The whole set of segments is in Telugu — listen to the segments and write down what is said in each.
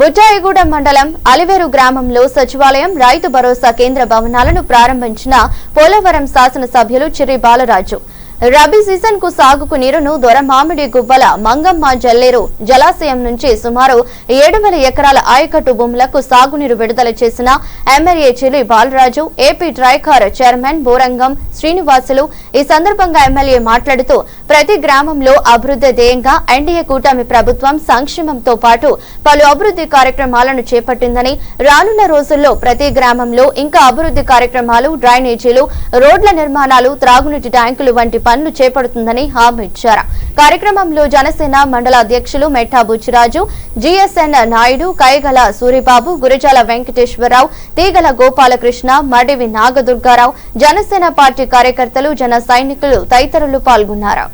బుట్టాయిగూడెం మండలం అలివేరు గ్రామంలో సచివాలయం రైతు భరోసా కేంద్ర భవనాలను ప్రారంభించిన పోలవరం శాసనసభ్యులు చిర్రి బాలరాజు. రబీ సీజన్కు సాగుకు నీరును దొర మామిడి గుబ్బల మంగమ్మ జల్లేరు జలాశయం నుంచి సుమారు ఏడు ఎకరాల ఆయకట్టు భూములకు సాగునీరు విడుదల చేసిన MLA Chirri Balaraju AP Tricor chairman Borangam Srinivasulu ఈ సందర్భంగా ఎమ్మెల్యే మాట్లాడుతూ ప్రతి గ్రామంలో అభివృద్ధి ధ్యేయంగా ఎన్డీఏ కూటమి ప్రభుత్వం సంక్షేమంతో పాటు పలు అభివృద్ధి కార్యక్రమాలను చేపట్టిందని రానున్న రోజుల్లో ప్రతి గ్రామంలో ఇంకా అభివృద్ధి కార్యక్రమాలు డ్రైనేజీలు రోడ్ల నిర్మాణాలు త్రాగునీటి ట్యాంకులు వంటి పనులు చేపడుతుందని హామీ ఇచ్చారు. కార్యక్రమంలో జనసేన మండల అధ్యక్షులు మెట్టా బుచ్చిరాజు జీఎస్ఎన్ నాయుడు కైగల సూరిబాబు గురజాల వెంకటేశ్వరరావు తీగల గోపాలకృష్ణ మడివి నాగదుర్గారావు జనసేన పార్టీ కార్యకర్తలు జన సైనికులు తదితరులు పాల్గొన్నారు.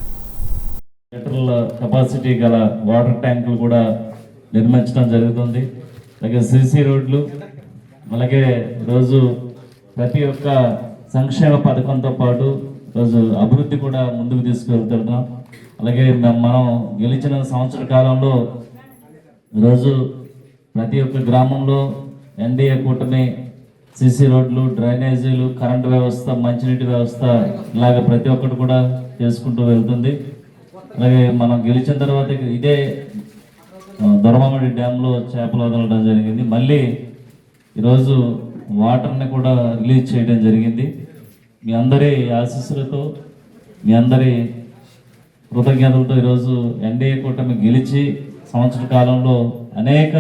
కెపాసిటీ గల వాటర్ ట్యాంకులు కూడా నిర్మించడం జరుగుతుంది. అలాగే సిసి రోడ్లు అలాగే రోజు ప్రతి ఒక్క సంక్షేమ పథకంతో పాటు రోజు అభివృద్ధి కూడా ముందుకు తీసుకెళ్తున్నాం అలాగే మనం గెలిచిన సంవత్సర కాలంలో ఈరోజు ప్రతి ఒక్క గ్రామంలో ఎన్డీఏ కూటమి సిసి రోడ్లు డ్రైనేజీలు కరెంటు వ్యవస్థ మంచినీటి వ్యవస్థ ఇలాగ ప్రతి ఒక్కటి కూడా చేసుకుంటూ వెళ్తుంది. అలాగే మనం గెలిచిన తర్వాత ఇదే ఆ, డ్యాంలో చేపలు వదలడం జరిగింది. మళ్ళీ ఈరోజు వాటర్ని కూడా రిలీజ్ చేయడం జరిగింది. మీ అందరి ఆశీస్సులతో మీ అందరి కృతజ్ఞతలతో ఈరోజు ఎన్డీఏ కూటమి గెలిచి సంవత్సర కాలంలో అనేక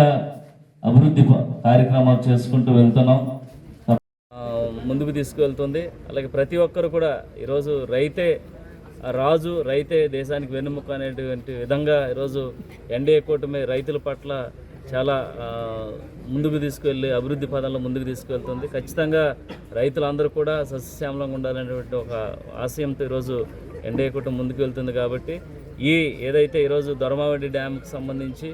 అభివృద్ధి కార్యక్రమాలు చేసుకుంటూ వెళ్తున్నాం. ముందుకు తీసుకువెళ్తుంది. అలాగే ప్రతి ఒక్కరు కూడా ఈరోజు రైతే రాజు రైతే దేశానికి వెన్నుముక అనేటువంటి విధంగా ఈరోజు ఎన్డీఏ కూటమి రైతుల పట్ల చాలా ముందుకు తీసుకువెళ్ళి అభివృద్ధి పదంలో ముందుకు తీసుకువెళ్తుంది ఖచ్చితంగా రైతులందరూ కూడా సస్యశ్యామలంగా ఉండాలనేటువంటి ఒక ఆశయంతో ఈరోజు ఎన్డీఏ కూటమి ముందుకు వెళ్తుంది కాబట్టి ఈ ఏదైతే ఈరోజు దొరమావడి డ్యామ్కి సంబంధించి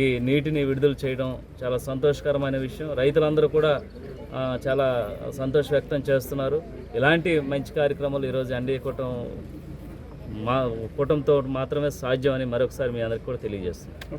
ఈ నీటిని విడుదల చేయడం చాలా సంతోషకరమైన విషయం. రైతులందరూ కూడా చాలా సంతోష వ్యక్తం చేస్తున్నారు. ఇలాంటి మంచి కార్యక్రమాలు ఈరోజు ఎన్డీఏ కూటం మా కూటంతో మాత్రమే సాధ్యమని మరొకసారి మీ అందరికీ కూడా తెలియజేస్తున్నాను.